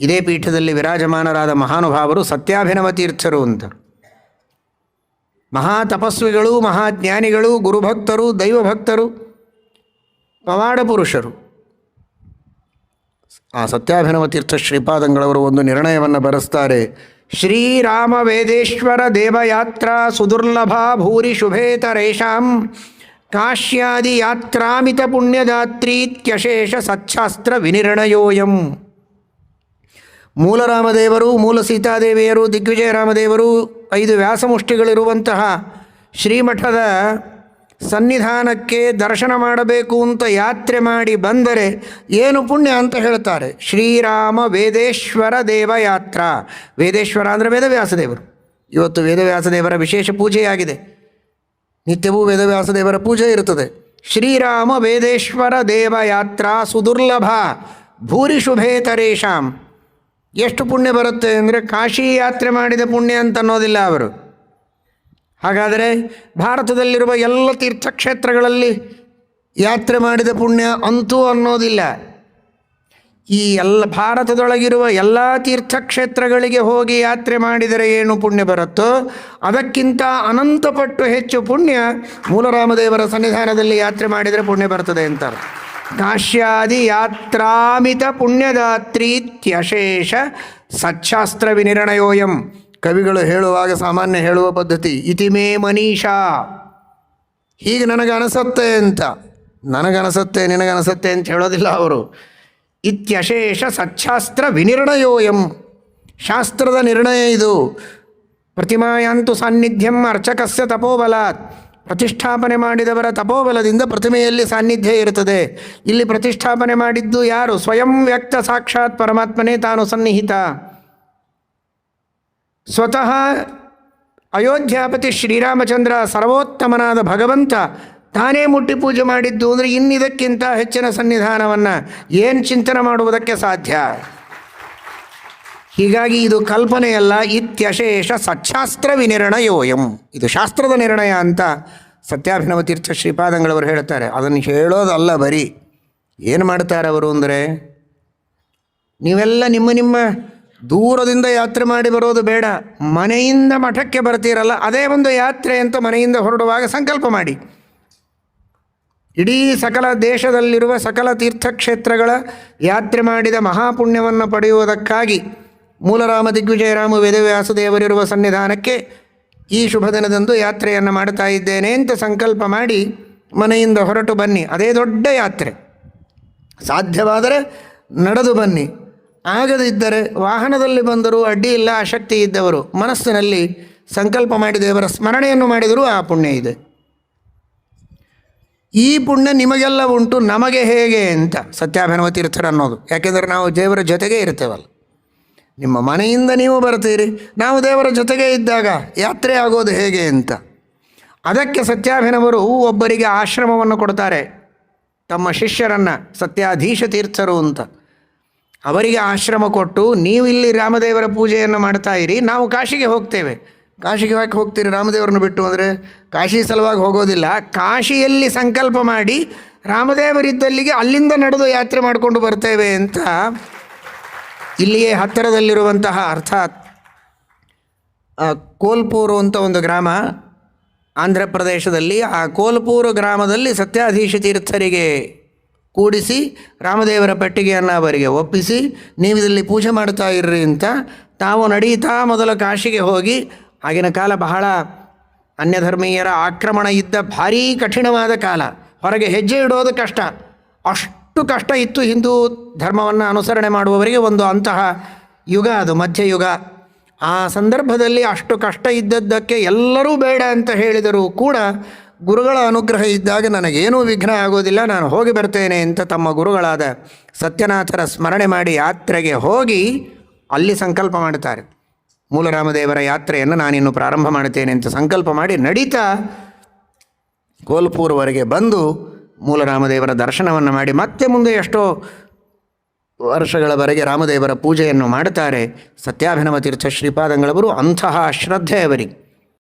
ಇದೇ ಪೀಠದಲ್ಲಿ ವಿರಾಜಮಾನರಾದ ಮಹಾನುಭಾವರು ಸತ್ಯಾಭಿನವ ತೀರ್ಥರು ಅಂತ. ಮಹಾ ತಪಸ್ವಿಗಳು ಮಹಾಜ್ಞಾನಿಗಳು ಗುರುಭಕ್ತರು, ದೈವಭಕ್ತರು, ಪವಾಡ ಪುರುಷರು. ಆ ಸತ್ಯಾಭಿನವ ತೀರ್ಥ ಶ್ರೀಪಾದಂಗಳವರು ಒಂದು ನಿರ್ಣಯವನ್ನು ಬರೆಸ್ತಾರೆ. ಶ್ರೀರಾಮ ವೇದೇಶ್ವರ ದೇವಯಾತ್ರಾ ಸುದುರ್ಲಭ ಭೂರಿ ಶುಭೇತರೇಷಾಂ ಕಾಶ್ಯಾದಿ ಯಾತ್ರಾಮಿತ ಪುಣ್ಯದಾತ್ರೀತ್ಯಶೇಷ ಸಚ್ಛಾಸ್ತ್ರ ವಿನಿರ್ಣಯೋಯಂ. ಮೂಲ ರಾಮದೇವರು, ಮೂಲ ಸೀತಾದೇವಿಯರು, ದಿಗ್ವಿಜಯ ರಾಮದೇವರು, ಐದು ವ್ಯಾಸಮುಷ್ಟಿಗಳಿರುವಂತಹ ಶ್ರೀಮಠದ ಸನ್ನಿಧಾನಕ್ಕೆ ದರ್ಶನ ಮಾಡಬೇಕು ಅಂತ ಯಾತ್ರೆ ಮಾಡಿ ಬಂದರೆ ಏನು ಪುಣ್ಯ ಅಂತ ಹೇಳ್ತಾರೆ. ಶ್ರೀರಾಮ ವೇದೇಶ್ವರ ದೇವಯಾತ್ರ. ವೇದೇಶ್ವರ ಅಂದರೆ ವೇದವ್ಯಾಸದೇವರು. ಇವತ್ತು ವೇದವ್ಯಾಸದೇವರ ವಿಶೇಷ ಪೂಜೆಯಾಗಿದೆ. ನಿತ್ಯವೂ ವೇದವ್ಯಾಸದೇವರ ಪೂಜೆ ಇರುತ್ತದೆ. ಶ್ರೀರಾಮ ವೇದೇಶ್ವರ ದೇವಯಾತ್ರಾ ಸುದುರ್ಲಭ. ಭೂರಿ ಶುಭೇತರೇಶಾಂ ಎಷ್ಟು ಪುಣ್ಯ ಬರುತ್ತೆ ಅಂದರೆ ಕಾಶಿ ಯಾತ್ರೆ ಮಾಡಿದ ಪುಣ್ಯ ಅಂತ ಅನ್ನೋದಿಲ್ಲ ಅವರು. ಹಾಗಾದರೆ ಭಾರತದಲ್ಲಿರುವ ಎಲ್ಲ ತೀರ್ಥಕ್ಷೇತ್ರಗಳಲ್ಲಿ ಯಾತ್ರೆ ಮಾಡಿದ ಪುಣ್ಯ ಅಂತೂ ಅನ್ನೋದಿಲ್ಲ. ಈ ಎಲ್ಲ ಭಾರತದೊಳಗಿರುವ ಎಲ್ಲ ತೀರ್ಥಕ್ಷೇತ್ರಗಳಿಗೆ ಹೋಗಿ ಯಾತ್ರೆ ಮಾಡಿದರೆ ಏನು ಪುಣ್ಯ ಬರುತ್ತೋ ಅದಕ್ಕಿಂತ ಅನಂತಪಟ್ಟು ಹೆಚ್ಚು ಪುಣ್ಯ ಮೂಲರಾಮದೇವರ ಸನ್ನಿಧಾನದಲ್ಲಿ ಯಾತ್ರೆ ಮಾಡಿದರೆ ಪುಣ್ಯ ಬರ್ತದೆ ಅಂತಾರೆ ಕಾಶ್ಯಾದಿ ಯಾತ್ರಾಮಿತ ಪುಣ್ಯದಾತ್ರೀತ್ಯಶೇಷ ಸಚ್ಛಾಸ್ತ್ರ ವಿನಿರ್ಣಯೋಯಂ ಕವಿಗಳು ಹೇಳುವಾಗ ಸಾಮಾನ್ಯ ಹೇಳುವ ಪದ್ಧತಿ, ಇತಿಮೇ ಮನೀಷಾ. ಹೀಗೆ ನನಗನಸತ್ತೆ ಅಂತ. ನನಗನಸತ್ತೆ, ನಿನಗನಸತ್ತೆ ಅಂತ ಹೇಳೋದಿಲ್ಲ ಅವರು. ಇತ್ಯಶೇಷ ಸಚ್ಛಾಸ್ತ್ರ ವಿನಿರ್ಣಯೋಯಂ ಶಾಸ್ತ್ರದ ನಿರ್ಣಯ ಇದು. ಪ್ರತಿಮಾಯಂತು ಸಾನ್ನಿಧ್ಯಂ ಅರ್ಚಕಸ್ಯ ತಪೋಬಲಾತ್. ಪ್ರತಿಷ್ಠಾಪನೆ ಮಾಡಿದವರ ತಪೋಬಲದಿಂದ ಪ್ರತಿಮೆಯಲ್ಲಿ ಸಾನ್ನಿಧ್ಯ ಇರುತ್ತದೆ. ಇಲ್ಲಿ ಪ್ರತಿಷ್ಠಾಪನೆ ಮಾಡಿದ್ದು ಯಾರು? ಸ್ವಯಂ ವ್ಯಕ್ತ ಸಾಕ್ಷಾತ್ ಪರಮಾತ್ಮನೇ ತಾನು ಸನ್ನಿಹಿತ. ಸ್ವತಃ ಅಯೋಧ್ಯಾಪತಿ ಶ್ರೀರಾಮಚಂದ್ರ ಸರ್ವೋತ್ತಮನಾದ ಭಗವಂತ ತಾನೇ ಮುಟ್ಟಿ ಪೂಜೆ ಮಾಡಿದ್ದು ಅಂದರೆ ಇನ್ನಿದಕ್ಕಿಂತ ಹೆಚ್ಚಿನ ಸನ್ನಿಧಾನವನ್ನು ಏನು ಚಿಂತನೆ ಮಾಡುವುದಕ್ಕೆ ಸಾಧ್ಯ? ಹೀಗಾಗಿ ಇದು ಕಲ್ಪನೆಯಲ್ಲ, ಇತ್ಯಶೇಷ ಸಚ್ಛಾಸ್ತ್ರ ವಿನಿರ್ಣಯೋಯಂ. ಇದು ಶಾಸ್ತ್ರದ ನಿರ್ಣಯ ಅಂತ ಸತ್ಯಾಭಿನವ ತೀರ್ಥ ಶ್ರೀಪಾದಂಗಳವರು ಹೇಳ್ತಾರೆ ಅದನ್ನು ಹೇಳೋದಲ್ಲ ಬರೀ. ಏನು ಮಾಡ್ತಾರೆ ಅವರು ಅಂದರೆ, ನೀವೆಲ್ಲ ನಿಮ್ಮ ನಿಮ್ಮ ದೂರದಿಂದ ಯಾತ್ರೆ ಮಾಡಿ ಬರೋದು ಬೇಡ. ಮನೆಯಿಂದ ಮಠಕ್ಕೆ ಬರ್ತೀರಲ್ಲ, ಅದೇ ಒಂದು ಯಾತ್ರೆ ಅಂತ ಮನೆಯಿಂದ ಹೊರಡುವಾಗ ಸಂಕಲ್ಪ ಮಾಡಿ. ಇಡೀ ಸಕಲ ದೇಶದಲ್ಲಿರುವ ಸಕಲ ತೀರ್ಥಕ್ಷೇತ್ರಗಳ ಯಾತ್ರೆ ಮಾಡಿದ ಮಹಾಪುಣ್ಯವನ್ನು ಪಡೆಯುವುದಕ್ಕಾಗಿ ಮೂಲರಾಮ ದಿಗ್ವಿಜಯರಾಮ ವೇದವ್ಯಾಸದೇವರಿರುವ ಸನ್ನಿಧಾನಕ್ಕೆ ಈ ಶುಭ ದಿನದಂದು ಯಾತ್ರೆಯನ್ನು ಮಾಡ್ತಾ ಇದ್ದೇನೆ ಅಂತ ಸಂಕಲ್ಪ ಮಾಡಿ ಮನೆಯಿಂದ ಹೊರಟು ಬನ್ನಿ. ಅದೇ ದೊಡ್ಡ ಯಾತ್ರೆ. ಸಾಧ್ಯವಾದರೆ ನಡೆದು ಬನ್ನಿ. ಆಗದಿದ್ದರೆ ವಾಹನದಲ್ಲಿ ಬಂದರೂ ಅಡ್ಡಿ ಇಲ್ಲ, ಆಸಕ್ತಿ ಇದ್ದವರು ಮನಸ್ಸಿನಲ್ಲಿ ಸಂಕಲ್ಪ ಮಾಡಿ ದೇವರ ಸ್ಮರಣೆಯನ್ನು ಮಾಡಿದರೂ ಆ ಪುಣ್ಯ ಇದೆ. ಈ ಪುಣ್ಯ ನಿಮಗೆಲ್ಲ ಉಂಟು, ನಮಗೆ ಹೇಗೆ ಅಂತ ಸತ್ಯಾಭಿನವ ತೀರ್ಥರು ಅನ್ನೋದು ಯಾಕೆಂದರೆ ನಾವು ದೇವರ ಜೊತೆಗೆ ಇರ್ತೇವಲ್ಲ. ನಿಮ್ಮ ಮನೆಯಿಂದ ನೀವು ಬರ್ತೀರಿ ನಾವು ದೇವರ ಜೊತೆಗೆ ಇದ್ದಾಗ ಯಾತ್ರೆ ಆಗೋದು ಹೇಗೆ ಅಂತ. ಅದಕ್ಕೆ ಸತ್ಯಾಭಿನವರು ಒಬ್ಬರಿಗೆ ಆಶ್ರಮವನ್ನು ಕೊಡ್ತಾರೆ. ತಮ್ಮ ಶಿಷ್ಯರನ್ನು ಸತ್ಯಾಧೀಶ ತೀರ್ಥರು ಅಂತ. ಅವರಿಗೆ ಆಶ್ರಮ ಕೊಟ್ಟು ನೀವು ಇಲ್ಲಿ ರಾಮದೇವರ ಪೂಜೆಯನ್ನು ಮಾಡ್ತಾ ಇರಿ, ನಾವು ಕಾಶಿಗೆ ಹೋಗ್ತೇವೆ. ಕಾಶಿಗೆ ಯಾಕೆ ಹೋಗ್ತೀರಿ ರಾಮದೇವರನ್ನು ಬಿಟ್ಟು ಅಂದರೆ? ಕಾಶಿ ಸಲುವಾಗಿ ಹೋಗೋದಿಲ್ಲ. ಕಾಶಿಯಲ್ಲಿ ಸಂಕಲ್ಪ ಮಾಡಿ ರಾಮದೇವರಿದ್ದಲ್ಲಿಗೆ ಅಲ್ಲಿಂದ ನಡೆದು ಯಾತ್ರೆ ಮಾಡಿಕೊಂಡು ಬರ್ತೇವೆ ಅಂತ ಇಲ್ಲಿಯೇ ಹತ್ತಿರದಲ್ಲಿರುವಂತಹ ಅರ್ಥಾತ್ ಕೋಲ್ಪೂರು ಅಂತ ಒಂದು ಗ್ರಾಮ ಆಂಧ್ರ ಪ್ರದೇಶದಲ್ಲಿ, ಆ ಕೋಲ್ಪೂರು ಗ್ರಾಮದಲ್ಲಿ ಸತ್ಯಾಧೀಶ ತೀರ್ಥರಿಗೆ ಕೂಡಿಸಿ ರಾಮದೇವರ ಪೆಟ್ಟಿಗೆಯನ್ನು ಅವರಿಗೆ ಒಪ್ಪಿಸಿ, ನೀವು ಇದರಲ್ಲಿ ಪೂಜೆ ಮಾಡ್ತಾ ಇರ್ರಿ ಅಂತ ತಾವು ನಡೀತಾ ಮೊದಲ ಕಾಶಿಗೆ ಹೋಗಿ, ಆಗಿನ ಕಾಲ ಬಹಳ ಅನ್ಯಧರ್ಮೀಯರ ಆಕ್ರಮಣ ಇದ್ದ ಭಾರೀ ಕಠಿಣವಾದ ಕಾಲ. ಹೊರಗೆ ಹೆಜ್ಜೆ ಇಡೋದು ಕಷ್ಟ. ಅಷ್ಟು ಕಷ್ಟ ಇತ್ತು ಹಿಂದೂ ಧರ್ಮವನ್ನು ಅನುಸರಣೆ ಮಾಡುವವರಿಗೆ ಒಂದು ಅಂತಹ ಯುಗ ಅದು, ಮಧ್ಯಯುಗ. ಆ ಸಂದರ್ಭದಲ್ಲಿ ಅಷ್ಟು ಕಷ್ಟ ಇದ್ದದ್ದಕ್ಕೆ ಎಲ್ಲರೂ ಬೇಡ ಅಂತ ಹೇಳಿದರೂ ಕೂಡ ಗುರುಗಳ ಅನುಗ್ರಹ ಇದ್ದಾಗ ನನಗೇನೂ ವಿಘ್ನ ಆಗೋದಿಲ್ಲ. ನಾನು ಹೋಗಿ ಬರ್ತೇನೆ ಅಂತ ತಮ್ಮ ಗುರುಗಳಾದ ಸತ್ಯನಾಥರ ಸ್ಮರಣೆ ಮಾಡಿ ಯಾತ್ರೆಗೆ ಹೋಗಿ ಅಲ್ಲಿ ಸಂಕಲ್ಪ ಮಾಡುತ್ತಾರೆ. ಮೂಲರಾಮದೇವರ ಯಾತ್ರೆಯನ್ನು ನಾನಿನ್ನು ಪ್ರಾರಂಭ ಮಾಡುತ್ತೇನೆ ಅಂತ ಸಂಕಲ್ಪ ಮಾಡಿ ನಡೀತಾ ಕೋಲ್ಪೂರ್ವರೆಗೆ ಬಂದು ಮೂಲರಾಮದೇವರ ದರ್ಶನವನ್ನು ಮಾಡಿ ಮತ್ತೆ ಮುಂದೆ ಎಷ್ಟೋ ವರ್ಷಗಳವರೆಗೆ ರಾಮದೇವರ ಪೂಜೆಯನ್ನು ಮಾಡುತ್ತಾರೆ. ಸತ್ಯಾಭಿನವ ತೀರ್ಥ ಶ್ರೀಪಾದಂಗಳವರು ಅಂತಹ ಶ್ರದ್ಧೆ